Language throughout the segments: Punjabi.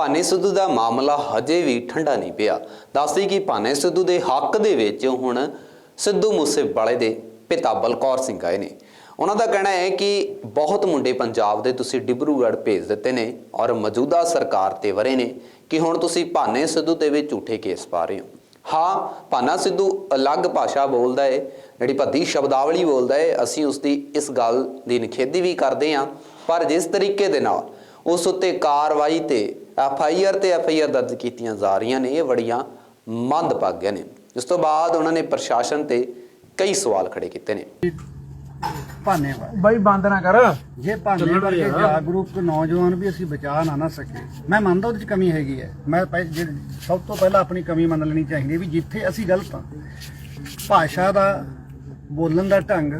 ਭਾਨੇ ਸਿੱਧੂ ਦਾ ਮਾਮਲਾ ਹਜੇ ਵੀ ਠੰਡਾ ਨਹੀਂ ਪਿਆ। ਦੱਸਦੀ ਕਿ ਭਾਨੇ ਸਿੱਧੂ ਦੇ ਹੱਕ ਦੇ ਵਿੱਚ ਹੁਣ ਸਿੱਧੂ ਮੂਸੇਵਾਲੇ ਦੇ ਪਿਤਾ ਬਲਕੌਰ ਸਿੰਘ ਆਏ ਨੇ। ਉਹਨਾਂ ਦਾ ਕਹਿਣਾ ਹੈ ਕਿ ਬਹੁਤ ਮੁੰਡੇ ਪੰਜਾਬ ਦੇ ਤੁਸੀਂ ਡਿਬਰੂਗੜ੍ਹ ਭੇਜ ਦਿੱਤੇ ਨੇ ਔਰ ਮੌਜੂਦਾ ਸਰਕਾਰ ਤੇ ਵਰੇ ਨੇ ਕਿ ਹੁਣ ਤੁਸੀਂ ਭਾਨੇ ਸਿੱਧੂ ਤੇ ਵੀ ਝੂਠੇ ਕੇਸ ਪਾ ਰਹੇ ਹੋ। ਹਾਂ, ਭਾਨਾ ਸਿੱਧੂ ਅਲੱਗ ਭਾਸ਼ਾ ਬੋਲਦਾ ਹੈ, ਜਿਹੜੀ ਭੱਦੀ ਸ਼ਬਦਾਵਲੀ ਬੋਲਦਾ ਹੈ, ਅਸੀਂ ਉਸ ਦੀ ਇਸ ਗੱਲ ਦੀ ਨਿਖੇਧੀ ਵੀ ਕਰਦੇ ਹਾਂ, ਪਰ ਜਿਸ ਤਰੀਕੇ ਦੇ ਨਾਲ ਉਸ ਉੱਤੇ ਕਾਰਵਾਈ ਤੇ ਐਫ ਆਈ ਆਰ ਤੇ ਐਫ ਆਈ ਆਰ ਦਰਜ ਕੀਤੀਆਂ ਜਾ ਰਹੀਆਂ ਨੇ ਇਹ ਬੜੀਆਂ ਮੰਦਭਾਗੀਆਂ ਨੇ। ਇਸ ਤੋਂ ਬਾਅਦ ਉਹਨਾਂ ਨੇ ਪ੍ਰਸ਼ਾਸਨ ਤੇ ਕਈ ਸਵਾਲ ਖੜੇ ਕੀਤੇ ਨੇ। ਭਾਨੇ ਬਾਈ ਬੰਦ ਨਾ ਕਰ। ਜੇ ਭਾਨੇ ਵਰਗੇ ਜਾਗਰੂਕ ਨੌਜਵਾਨ ਵੀ ਅਸੀਂ ਬਚਾ ਨਾ ਨਾ ਸਕੇ ਮੈਂ ਮੰਨਦਾ ਉਹਦੇ ਚ ਕਮੀ ਹੈਗੀ ਹੈ। ਮੈਂ ਸਭ ਤੋਂ ਪਹਿਲਾਂ ਆਪਣੀ ਕਮੀ ਮੰਨ ਲੈਣੀ ਚਾਹੀਦੀ ਹੈ ਵੀ ਜਿੱਥੇ ਅਸੀਂ ਗਲਤ ਹਾਂ ਭਾਸ਼ਾ ਦਾ ਬੋਲਣ ਦਾ ਢੰਗ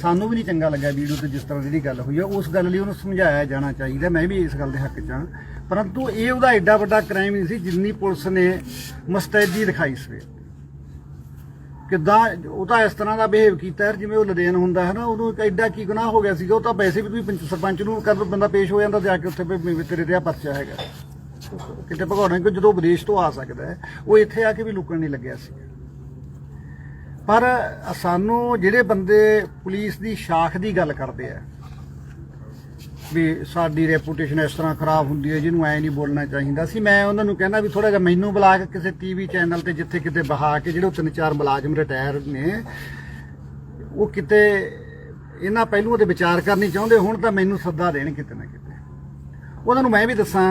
ਸਾਨੂੰ ਵੀ ਨਹੀਂ ਚੰਗਾ ਲੱਗਾ ਵੀਡੀਓ ਤੇ ਜਿਸ ਤਰ੍ਹਾਂ ਜਿਹੜੀ ਗੱਲ ਹੋਈ ਹੈ ਉਸ ਗੱਲ ਲਈ ਉਹਨੂੰ ਸਮਝਾਇਆ ਜਾਣਾ ਚਾਹੀਦਾ। ਮੈਂ ਵੀ ਇਸ ਗੱਲ ਦੇ ਹੱਕ 'ਚ ਹਾਂ। ਪਰੰਤੂ ਇਹ ਉਹਦਾ ਐਡਾ ਵੱਡਾ ਕ੍ਰਾਈਮ ਨਹੀਂ ਸੀ ਜਿੰਨੀ ਪੁਲਿਸ ਨੇ ਮੁਸਤੈਦੀ ਦਿਖਾਈ ਸਵੇਰ ਕਿੱਦਾਂ ਉਹ ਤਾਂ ਇਸ ਤਰ੍ਹਾਂ ਦਾ ਬਿਹੇਵ ਕੀਤਾ ਯਾਰ, ਜਿਵੇਂ ਉਹ ਲਦੇਨ ਹੁੰਦਾ ਹੈ ਨਾ, ਉਹਨੂੰ ਇੱਕ ਐਡਾ ਕੀ ਗੁਨਾਹ ਹੋ ਗਿਆ ਸੀਗਾ, ਉਹ ਤਾਂ ਵੈਸੇ ਵੀ ਤੁਸੀਂ ਸਰਪੰਚ ਨੂੰ ਕਰ ਬੰਦਾ ਪੇਸ਼ ਹੋ ਜਾਂਦਾ ਜਾ ਕੇ ਉੱਥੇ ਵੀ ਤੇਰੇ ਤੇ ਆ ਪਰਚਾ ਹੈਗਾ। ਕਿਤੇ ਭਗੌੜਾ ਕਿ ਜਦੋਂ ਵਿਦੇਸ਼ ਤੋਂ ਆ ਸਕਦਾ ਹੈ, ਉਹ ਇੱਥੇ ਆ ਕੇ ਵੀ ਲੁਕਣ ਨਹੀਂ ਲੱਗਿਆ ਸੀ। ਪਰ ਸਾਨੂੰ ਜਿਹੜੇ ਬੰਦੇ ਪੁਲਿਸ ਦੀ ਸ਼ਾਖ ਦੀ ਗੱਲ ਕਰਦੇ ਆ ਵੀ ਸਾਡੀ ਰੈਪੂਟੇਸ਼ਨ ਇਸ ਤਰ੍ਹਾਂ ਖਰਾਬ ਹੁੰਦੀ ਹੈ, ਜਿਹਨੂੰ ਐ ਨਹੀਂ ਬੋਲਣਾ ਚਾਹੀਦਾ। ਸੀ, ਮੈਂ ਉਹਨਾਂ ਨੂੰ ਕਹਿੰਦਾ ਵੀ ਥੋੜਾ ਜਿਹਾ ਮੈਨੂੰ ਬੁਲਾ ਕੇ ਕਿਸੇ ਟੀਵੀ ਚੈਨਲ ਤੇ ਜਿੱਥੇ ਕਿਤੇ ਬਹਾ ਕੇ, ਜਿਹੜੇ ਉਹ ਤਿੰਨ ਚਾਰ ਮੁਲਾਜ਼ਮ ਰਿਟਾਇਰ ਨੇ, ਉਹ ਕਿਤੇ ਇਹਨਾਂ ਪਹਿਲੂਆਂ ਤੇ ਵਿਚਾਰ ਕਰਨੀ ਚਾਹੁੰਦੇ, ਹੁਣ ਤਾਂ ਮੈਨੂੰ ਸੱਦਾ ਦੇਣ ਕਿਤੇ ਨਾ ਕਿਤੇ। ਉਹਨਾਂ ਨੂੰ ਮੈਂ ਵੀ ਦੱਸਾਂ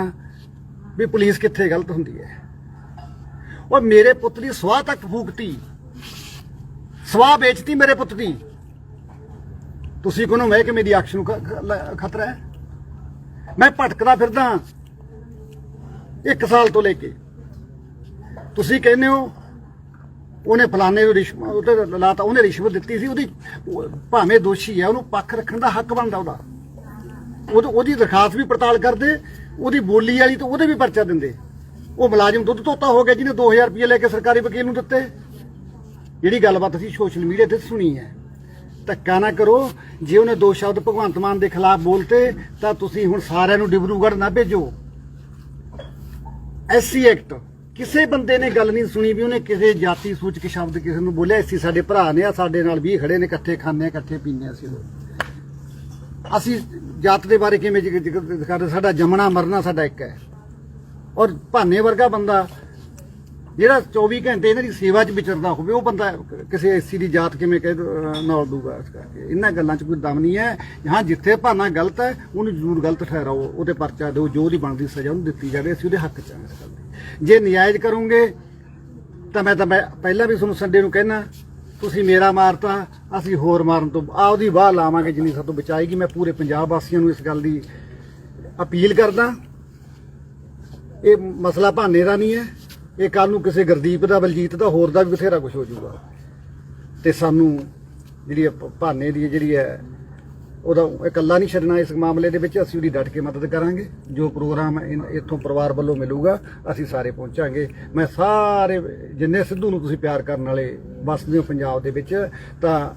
ਵੀ ਪੁਲਿਸ ਕਿੱਥੇ ਗਲਤ ਹੁੰਦੀ ਹੈ। ਉਹ ਮੇਰੇ ਪੁੱਤ ਦੀ ਸਵਾਹ ਤੱਕ ਫੂਕਤੀ, ਸਵਾਹ ਵੇਚਤੀ ਮੇਰੇ ਪੁੱਤ ਦੀ। ਤੁਸੀਂ ਕੋਨੋਂ ਮੈਂ ਕਿ ਮੇਰੀ ਅੱਖ ਨੂੰ ਖ- ਖਤਰਾ ਹੈ? ਮੈਂ ਭਟਕਦਾ ਫਿਰਦਾ ਇੱਕ ਸਾਲ ਤੋਂ ਲੈ ਕੇ। ਤੁਸੀਂ ਕਹਿੰਦੇ ਹੋ, ਉਹਨੇ ਫਲਾਣੇ ਨੂੰ ਰਿਸ਼ਵਤ ਉਹ ਤੇ ਲਾਤਾ ਉਹਨੇ ਰਿਸ਼ਵਤ ਦਿੱਤੀ ਸੀ, ਉਹਦੀ ਭਾਵੇਂ ਦੋਸ਼ੀ ਹੈ, ਉਹਨੂੰ ਪੱਖ ਰੱਖਣ ਦਾ ਹੱਕ ਬਣਦਾ ਉਹਦਾ। ਉਹਦੀ ਦਰਖਾਸਤ ਵੀ ਪੜਤਾਲ ਕਰਦੇ, ਉਹਦੀ ਬੋਲੀ ਵਾਲੀ ਤੋਂ ਉਹਦੇ ਵੀ ਪਰਚਾ ਦਿੰਦੇ। ਉਹ ਮੁਲਾਜ਼ਮ ਦੁੱਧ ਧੋਤਾ ਹੋ ਗਿਆ ਜਿਹਨੇ 2000 ਰੁਪਏ ਲੈ ਕੇ ਸਰਕਾਰੀ ਵਕੀਲ ਨੂੰ ਦਿੱਤੇ। ਜਿਹੜੀ ਗੱਲਬਾਤ ਅਸੀਂ ਸੋਸ਼ਲ ਮੀਡੀਆ ਤੇ ਸੁਣੀ ਹੈ। ਧੱਕਾ ਨਾ ਕਰੋ। ਜੇ ਉਹਨੇ ਦੋ ਸ਼ਬਦ ਭਗਵੰਤ ਮਾਨ ਦੇ ਖਿਲਾਫ ਬੋਲਤੇ, ਤਾਂ ਤੁਸੀਂ ਹੁਣ ਸਾਰਿਆਂ ਨੂੰ ਡਿਬਰੂਗੜ੍ਹ ਨਾ ਭੇਜੋ। SC act. ਕਿਸੇ ਬੰਦੇ ਨੇ ਗੱਲ ਨਹੀਂ ਸੁਣੀ ਵੀ ਉਹਨੇ ਕਿਸੇ ਜਾਤੀ ਸੂਚਕ ਸ਼ਬਦ ਕਿਸੇ ਨੂੰ ਬੋਲਿਆ। ਐਸੀ ਸਾਡੇ ਭਰਾ ਨੇ ਆ, ਸਾਡੇ ਨਾਲ ਵੀ ਖੜੇ ਨੇ, ਇਕੱਠੇ ਖਾਂਦੇ ਆ, ਇਕੱਠੇ ਪੀਂਦੇ ਆ ਅਸੀਂ ਅਸੀਂ ਜਾਤ ਦੇ ਬਾਰੇ ਕਿਵੇਂ ਜ਼ਿਕਰ ਕਰਦੇ? ਸਾਡਾ ਜਮਣਾ ਮਰਨਾ ਸਾਡਾ ਇੱਕ ਹੈ। ਔਰ ਭਾਨੇ ਵਰਗਾ ਬੰਦਾ ਜਿਹੜਾ 24 ਘੰਟੇ ਇਹਨਾਂ ਦੀ ਸੇਵਾ 'ਚ ਵਿਚਰਦਾ ਹੋਵੇ, ਉਹ ਬੰਦਾ ਕਿਸੇ ਐਸੀ ਦੀ ਜਾਤ ਕਿਵੇਂ ਕਹਿ ਨਾਲ ਦੂਗਾ ਇਸ ਕਰਕੇ। ਇਹਨਾਂ ਗੱਲਾਂ 'ਚ ਕੋਈ ਦਮ ਨਹੀਂ ਹੈ। ਹਾਂ, ਜਿੱਥੇ ਭਾਨਾ ਗਲਤ ਹੈ, ਉਹਨੂੰ ਜ਼ਰੂਰ ਗਲਤ ਠਹਿਰਾਓ, ਉਹਦੇ ਪਰਚਾ ਦਿਓ, ਜੋ ਉਹਦੀ ਬਣਦੀ ਸਜ਼ਾ ਉਹਨੂੰ ਦਿੱਤੀ ਜਾਵੇ, ਅਸੀਂ ਉਹਦੇ ਹੱਕ 'ਚ ਹਾਂ ਇਸ ਗੱਲ ਦੀ। ਜੇ ਨਿਆਇਜ਼ ਕਰੋਗੇ, ਤਾਂ ਮੈਂ ਤਾਂ ਮੈਂ ਪਹਿਲਾਂ ਵੀ ਤੁਹਾਨੂੰ ਸੰਡੇ ਨੂੰ ਕਹਿਣਾ ਤੁਸੀਂ ਮੇਰਾ ਮਾਰਤਾ, ਅਸੀਂ ਹੋਰ ਮਾਰਨ ਤੋਂ ਆ ਉਹਦੀ ਵਾਹ ਲਾਵਾਂਗੇ ਜਿੰਨੀ ਸਾਤੋਂ ਬਚਾਏਗੀ। ਮੈਂ ਪੂਰੇ ਪੰਜਾਬ ਵਾਸੀਆਂ ਨੂੰ ਇਸ ਗੱਲ ਦੀ ਅਪੀਲ ਕਰਦਾ। ਇਹ ਮਸਲਾ ਭਾਨੇ ਦਾ ਨਹੀਂ ਹੈ। ਇਹ ਕੱਲ ਨੂੰ ਕਿਸੇ ਗੁਰਦੀਪ ਦਾ, ਬਲਜੀਤ ਦਾ, ਹੋਰ ਦਾ ਵੀ ਬਥੇਰਾ ਕੁਝ ਹੋ ਜਾਊਗਾ। ਤੇ ਸਾਨੂੰ ਜਿਹੜੀ ਇਹ ਭ- ਭਾਨੇ ਦੀ ਜਿਹੜੀ ਹੈ, ਉਹਦਾ ਇਕੱਲਾ ਨਹੀਂ ਛੱਡਣਾ ਇਸ ਮਾਮਲੇ ਦੇ ਵਿੱਚ, ਅਸੀਂ ਉਹਦੀ ਡਟ ਕੇ ਮਦਦ ਕਰਾਂਗੇ। ਜੋ ਪ੍ਰੋਗਰਾਮ ਇਨ- ਇੱਥੋਂ ਪਰਿਵਾਰ ਵੱਲੋਂ ਮਿਲੂਗਾ, ਅਸੀਂ ਸਾਰੇ ਪਹੁੰਚਾਂਗੇ। ਮੈਂ ਸਾਰੇ, ਜਿੰਨੇ ਸਿੱਧੂ ਨੂੰ ਤੁਸੀਂ ਪਿਆਰ ਕਰਨ ਵਾਲੇ ਵਸਦੇ ਹੋ ਪੰਜਾਬ ਦੇ ਵਿੱਚ, ਤਾਂ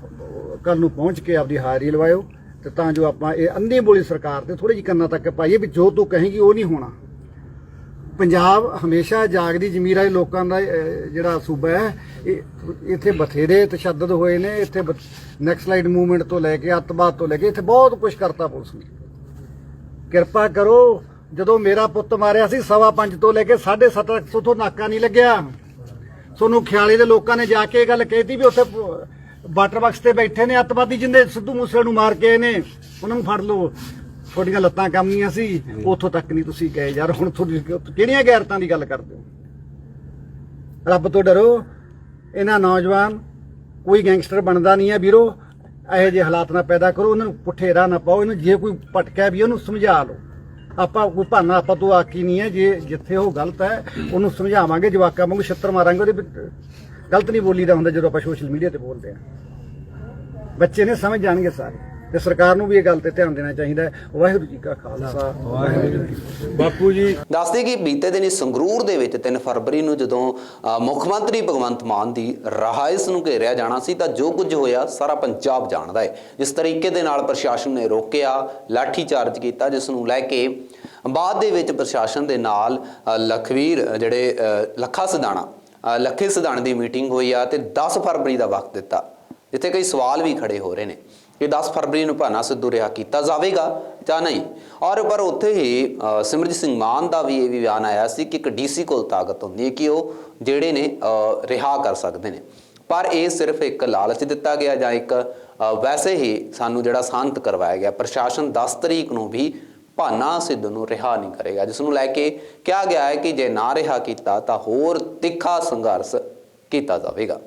ਕੱਲ ਨੂੰ ਪਹੁੰਚ ਕੇ ਆਪਦੀ ਹਾਜ਼ਰੀ ਲਵਾਇਓ। ਤੇ ਤਾਂ ਜੋ ਆਪਾਂ ਇਹ ਅੰਧੀ ਬੋਲੀ ਸਰਕਾਰ ਤੇ ਥੋੜੀ ਜਿਹੀ ਕੰਨਾਂ ਤੱਕ ਪਾਈਏ ਵੀ ਜੋ ਤੂੰ ਕਹੇਗੀ, ਉਹ ਨਹੀਂ ਹੋਣਾ। ਪੰਜਾਬ ਹਮੇਸ਼ਾ ਜਾਗਦੀ ਜ਼ਮੀਰ ਵਾਲੇ ਲੋਕਾਂ ਦਾ ਜਿਹੜਾ ਸੂਬਾ ਹੈ ਇੱਥੇ ਬਥੇਰੇ ਤਸ਼ੱਦਦ ਹੋਏ ਨੇ, ਇੱਥੇ ਨੈਕਸਲਾਈਡ ਮੂਵਮੈਂਟ ਤੋਂ ਲੈ ਕੇ, ਅੱਤਵਾਦ ਤੋਂ ਲੈ ਕੇ, ਇੱਥੇ ਬਹੁਤ ਕੁਝ ਕਰਤਾ ਪੁਲਿਸ ਨੇ। ਕਿਰਪਾ ਕਰੋ, ਜਦੋਂ ਮੇਰਾ ਪੁੱਤ ਮਾਰਿਆ ਸੀ, ਸਵਾ ਪੰਜ ਤੋਂ ਲੈ ਕੇ 750 ਤੋਂ ਨਾਕਾ ਨਹੀਂ ਲੱਗਿਆ। ਸੋਨੂੰ ਖਿਆਲੇ ਦੇ ਲੋਕਾਂ ਨੇ ਜਾ ਕੇ ਇਹ ਗੱਲ ਕਹਿਤੀ ਵੀ ਉੱਥੇ ਵਾਟਰ ਬਾਕਸ ਤੇ ਬੈਠੇ ਨੇ ਅੱਤਵਾਦੀ ਜਿੰਦੇ ਸਿੱਧੂ ਮੂਸੇ ਨੂੰ ਮਾਰ ਕੇ ਆਏ ਨੇ, ਉਹਨਾਂ ਨੂੰ ਫੜ ਲਓ। ਤੁਹਾਡੀਆਂ ਲੱਤਾਂ ਕੰਮੀਆਂ ਸੀ ਉੱਥੋਂ ਤੱਕ ਨਹੀਂ ਤੁਸੀਂ ਗਏ ਯਾਰ ਹੁਣ ਤੁਹਾਡੀ ਕਿਹੜੀਆਂ ਗੈਰਤਾਂ ਦੀ ਗੱਲ ਕਰਦੇ ਹੋ? ਰੱਬ ਤੋਂ ਡਰੋ ਇਹਨਾਂ ਨੌਜਵਾਨ ਕੋਈ ਗੈਂਗਸਟਰ ਬਣਦਾ ਨਹੀਂ ਹੈ ਵੀਰੋ ਇਹੋ ਜਿਹੇ ਹਾਲਾਤ ਨਾ ਪੈਦਾ ਕਰੋ ਉਹਨਾਂ ਨੂੰ ਪੁੱਠੇ ਰਾਹ ਨਾ ਪਾਓ ਇਹਨੂੰ ਜੇ ਕੋਈ ਭਟਕਿਆ ਵੀ ਉਹਨੂੰ ਸਮਝਾ ਲਓ। ਆਪਾਂ ਕੋਈ ਭਾਨਾ ਆਪਾਂ ਤੋਂ ਆਕੀ ਨਹੀਂ ਹੈ ਜੇ ਜਿੱਥੇ ਉਹ ਗਲਤ ਹੈ ਉਹਨੂੰ ਸਮਝਾਵਾਂਗੇ ਜਵਾਕਾਂ ਵਾਂਗੂ ਛੱਤਰ ਮਾਰਾਂਗੇ ਉਹਦੇ ਗਲਤ ਨਹੀਂ ਬੋਲੀਦਾ ਹੁੰਦਾ ਜਦੋਂ ਆਪਾਂ ਸੋਸ਼ਲ ਮੀਡੀਆ ਤੇ ਬੋਲਦੇ ਆ ਬੱਚੇ ਨੇ ਸਮਝ ਜਾਣਗੇ ਸਾਰੇ। ਤੇ ਸਰਕਾਰ ਨੂੰ ਵੀ ਇਹ ਗੱਲ ਤੇ ਧਿਆਨ ਦੇਣਾ ਚਾਹੀਦਾ ਹੈ। ਵਾਹਿਗੁਰੂ ਜੀ ਕਾ ਖਾਲਸਾ। ਵਾਹਿਗੁਰੂ ਜੀ ਬਾਪੂ ਜੀ। ਦੱਸਦੇ ਕਿ ਬੀਤੇ ਦਿਨੀ ਸੰਗਰੂਰ ਦੇ ਵਿੱਚ 3 ਫਰਵਰੀ ਨੂੰ ਜਦੋਂ ਮੁੱਖ ਮੰਤਰੀ ਭਗਵੰਤ ਮਾਨ ਦੀ ਰਹਾਇਸ਼ ਨੂੰ ਘੇਰਿਆ ਜਾਣਾ ਸੀ ਤਾਂ ਜੋ ਕੁਝ ਹੋਇਆ ਸਾਰਾ ਪੰਜਾਬ ਜਾਣਦਾ ਹੈ। ਜਿਸ ਤਰੀਕੇ ਦੇ ਨਾਲ ਪ੍ਰਸ਼ਾਸਨ ਨੇ ਰੋਕਿਆ ਲਾਠੀ ਚਾਰਜ ਕੀਤਾ ਜਿਸ ਨੂੰ ਲੈ ਕੇ ਬਾਅਦ ਦੇ ਵਿੱਚ ਪ੍ਰਸ਼ਾਸਨ ਦੇ ਨਾਲ ਲਖਵੀਰ ਜਿਹੜੇ ਅ, ਲੱਖਾ ਸਦਾਣਾ ਲੱਖੇ ਸਦਾਣ ਦੀ ਮੀਟਿੰਗ ਹੋਈ ਆ ਤੇ 10 ਫਰਵਰੀ ਦਾ ਵਕਤ ਦਿੱਤਾ। ਜਿੱਥੇ ਕਈ ਸਵਾਲ ਵੀ ਖੜੇ ਹੋ ਰਹੇ ਨੇ। ਕਿ 10 ਫਰਵਰੀ ਨੂੰ ਭਾਨਾ ਸਿੱਧੂ ਰਿਹਾ ਕੀਤਾ ਜਾਵੇਗਾ ਜਾਂ ਨਹੀਂ? ਔਰ ਪਰ ਉੱਥੇ ਹੀ ਸਿਮਰਜੀਤ ਸਿੰਘ ਮਾਨ ਦਾ ਵੀ ਇਹ ਵੀ ਬਿਆਨ ਆਇਆ ਸੀ ਕਿ ਇੱਕ ਡੀਸੀ ਕੋਲ ਤਾਕਤ ਹੁੰਦੀ ਹੈ ਕਿ ਉਹ ਜਿਹੜੇ ਨੇ ਅ, ਰਿਹਾ ਕਰ ਸਕਦੇ ਨੇ। ਪਰ ਇਹ ਸਿਰਫ ਇੱਕ ਲਾਲਚ ਦਿੱਤਾ ਗਿਆ ਜਾਂ ਇੱਕ ਵੈਸੇ ਹੀ ਸਾਨੂੰ ਜਿਹੜਾ ਸ਼ਾਂਤ ਕਰਵਾਇਆ ਗਿਆ ਪ੍ਰਸ਼ਾਸਨ 10 ਤਰੀਕ ਨੂੰ ਵੀ ਭਾਨਾ ਸਿੱਧੂ ਨੂੰ ਰਿਹਾ ਨਹੀਂ ਕਰੇਗਾ। ਜਿਸ ਨੂੰ ਲੈ ਕੇ ਕਿਹਾ ਗਿਆ ਹੈ ਕਿ ਜੇ ਨਾ ਰਿਹਾ ਕੀਤਾ ਤਾਂ ਹੋਰ ਤਿੱਖਾ ਸੰਘਰਸ਼ ਕੀਤਾ ਜਾਵੇਗਾ।